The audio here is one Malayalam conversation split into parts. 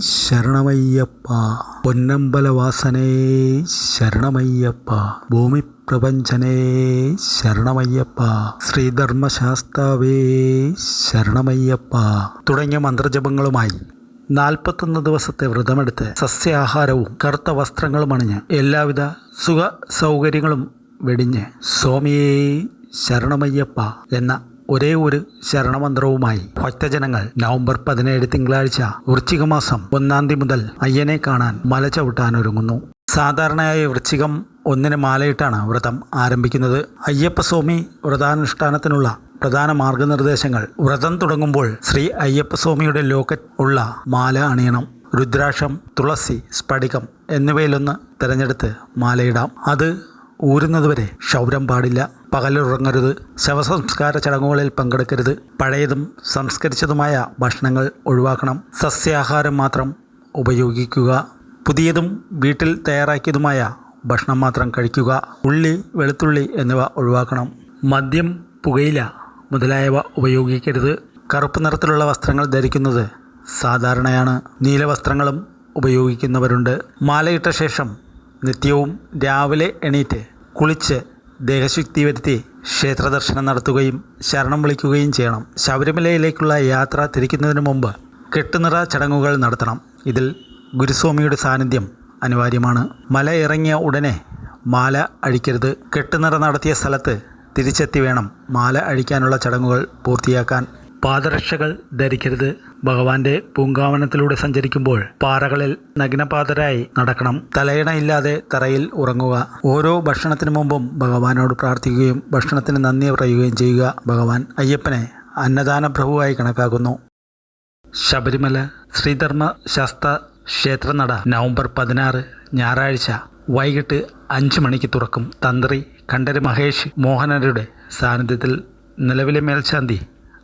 ശരണമയ്യപ്പ. പൊന്നമ്പലവാസനേ ശരണമയ്യപ്പ. ഭൂമി പ്രപഞ്ചനേ ശരണമയ്യപ്പ. ശ്രീധർമ്മശാസ്താവേ ശരണമയ്യപ്പ. തുടങ്ങിയ മന്ത്രജപങ്ങളുമായി നാൽപ്പത്തൊന്ന് ദിവസത്തെ വ്രതമെടുത്ത് സസ്യാഹാരവും കറുത്ത വസ്ത്രങ്ങളും അണിഞ്ഞ് എല്ലാവിധ സുഖ സൗകര്യങ്ങളും വെടിഞ്ഞ് സ്വാമിയേ ശരണമയ്യപ്പ എന്ന ഒരേ ഒരു ശരണമന്ത്രവുമായി ഭക്തജനങ്ങൾ നവംബർ പതിനേഴ് തിങ്കളാഴ്ച വൃശ്ചിക മാസം ഒന്നാം തീയതി മുതൽ അയ്യനെ കാണാൻ മല ചവിട്ടാനൊരുങ്ങുന്നു സാധാരണയായി വൃശ്ചികം ഒന്നിന് മാലയിട്ടാണ് വ്രതം ആരംഭിക്കുന്നത്. അയ്യപ്പസ്വാമി വ്രതാനുഷ്ഠാനത്തിനുള്ള പ്രധാന മാർഗനിർദ്ദേശങ്ങൾ വ്രതം തുടങ്ങുമ്പോൾ ശ്രീ അയ്യപ്പസ്വാമിയുടെ ലോക്കറ്റ് ഉള്ള മാല അണിയണം. രുദ്രാക്ഷം തുളസി സ്ഫടികം എന്നിവയിലൊന്ന് തിരഞ്ഞെടുത്ത് മാലയിടാം. അത് ഊരുന്നതുവരെ ക്ഷൗരം പാടില്ല. പകലുറങ്ങരുത്. ശവസംസ്കാര ചടങ്ങുകളിൽ പങ്കെടുക്കരുത്. പഴയതും സംസ്കരിച്ചതുമായ ഭക്ഷണങ്ങൾ ഒഴിവാക്കണം. സസ്യാഹാരം മാത്രം ഉപയോഗിക്കുക. പുതിയതും വീട്ടിൽ തയ്യാറാക്കിയതുമായ ഭക്ഷണം മാത്രം കഴിക്കുക. ഉള്ളി വെളുത്തുള്ളി എന്നിവ ഒഴിവാക്കണം. മദ്യം പുകയില മുതലായവ ഉപയോഗിക്കരുത്. കറുപ്പ് നിറത്തിലുള്ള വസ്ത്രങ്ങൾ ധരിക്കുന്നത് സാധാരണയാണ്. നീല വസ്ത്രങ്ങളും ഉപയോഗിക്കുന്നവരുണ്ട്. മാലയിട്ട ശേഷം നിത്യവും രാവിലെ എണീറ്റ് കുളിച്ച് ദേഹശുദ്ധി വരുത്തി ക്ഷേത്രദർശനം നടത്തുകയും ശരണം വിളിക്കുകയും ചെയ്യണം. ശബരിമലയിലേക്കുള്ള യാത്ര തിരിക്കുന്നതിന് മുമ്പ് കെട്ടുനിറ ചടങ്ങുകൾ നടത്തണം. ഇതിൽ ഗുരുസ്വാമിയുടെ സാന്നിധ്യം അനിവാര്യമാണ്. മല ഇറങ്ങിയ ഉടനെ മാല അഴിക്കരുത്. കെട്ടുനിറ നടത്തിയ സ്ഥലത്ത് തിരിച്ചെത്തി വേണം മാല അഴിക്കാനുള്ള ചടങ്ങുകൾ പൂർത്തിയാക്കാൻ. പാദരക്ഷകൾ ധരിക്കരുത്. ഭഗവാന്റെ പൂങ്കാവനത്തിലൂടെ സഞ്ചരിക്കുമ്പോൾ പാറകളിൽ നഗ്നപാതരായി നടക്കണം. തലയിണയില്ലാതെ തറയിൽ ഉറങ്ങുക. ഓരോ ഭക്ഷണത്തിനു മുമ്പും ഭഗവാനോട് പ്രാർത്ഥിക്കുകയും ഭക്ഷണത്തിന് നന്ദി പറയുകയും ചെയ്യുക ഭഗവാൻ അയ്യപ്പനെ അന്നദാന പ്രഭുവായി കണക്കാക്കുന്നു. ശബരിമല ശ്രീധർമ്മ ശാസ്ത്ര ക്ഷേത്രനട നവംബർ പതിനാറ് ഞായറാഴ്ച വൈകിട്ട് അഞ്ച് മണിക്ക് തുറക്കും. തന്ത്രി കണ്ഠര് മഹേഷ് മോഹനരുടെ സാന്നിധ്യത്തിൽ നിലവിലെ മേൽശാന്തി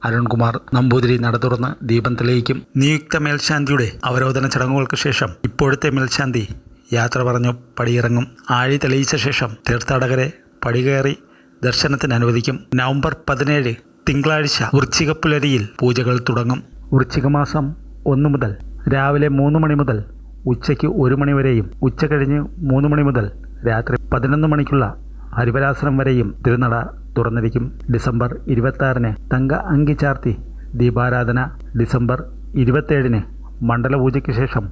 അരുൺകുമാർ നമ്പൂതിരി നട തുറന്ന് ദീപം തെളിയിക്കും. നിയുക്ത മേൽശാന്തിയുടെ അവരോധന ചടങ്ങുകൾക്ക് ശേഷം ഇപ്പോഴത്തെ മേൽശാന്തി യാത്ര പറഞ്ഞു പടിയിറങ്ങും. ആഴി തെളിയിച്ച ശേഷം തീർത്ഥാടകരെ പടികയറി ദർശനത്തിന് അനുവദിക്കും. നവംബർ പതിനേഴ് തിങ്കളാഴ്ച വൃശ്ചികപ്പുലരിയിൽ പൂജകൾ തുടങ്ങും. വൃശ്ചികമാസം ഒന്ന് മുതൽ രാവിലെ മൂന്ന് മണി മുതൽ ഉച്ചയ്ക്ക് ഒരു മണി വരെയും ഉച്ച കഴിഞ്ഞ് മൂന്ന് മണി മുതൽ രാത്രി പതിനൊന്ന് മണിക്കുള്ള ഹരിവരാസനം വരെയും തിരുനട തുറന്നിരിക്കും. ഡിസംബർ ഇരുപത്താറിന് തങ്ക അങ്കി ചാർത്തി ദീപാരാധന. ഡിസംബർ ഇരുപത്തേഴിന് മണ്ഡലപൂജയ്ക്ക് ശേഷം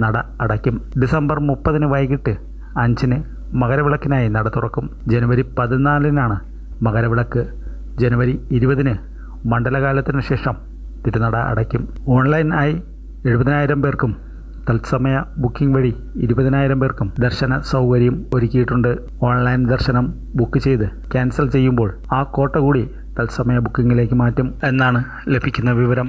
നട അടയ്ക്കും. ഡിസംബർ മുപ്പതിന് വൈകിട്ട് അഞ്ചിന് മകരവിളക്കിനായി നട തുറക്കും. ജനുവരി പതിനാലിനാണ് മകരവിളക്ക്. ജനുവരി ഇരുപതിന് മണ്ഡലകാലത്തിന് ശേഷം തിരുനട അടയ്ക്കും. ഓൺലൈനായി എഴുപതിനായിരം പേർക്കും തത്സമയ ബുക്കിംഗ് വഴി ഇരുപതിനായിരം പേർക്കും ദർശന സൗകര്യം ഒരുക്കിയിട്ടുണ്ട്. ഓൺലൈൻ ദർശനം ബുക്ക് ചെയ്ത് ക്യാൻസൽ ചെയ്യുമ്പോൾ ആ കോട്ട കൂടി തത്സമയ ബുക്കിംഗിലേക്ക് മാറ്റും എന്നാണ് ലഭിക്കുന്ന വിവരം.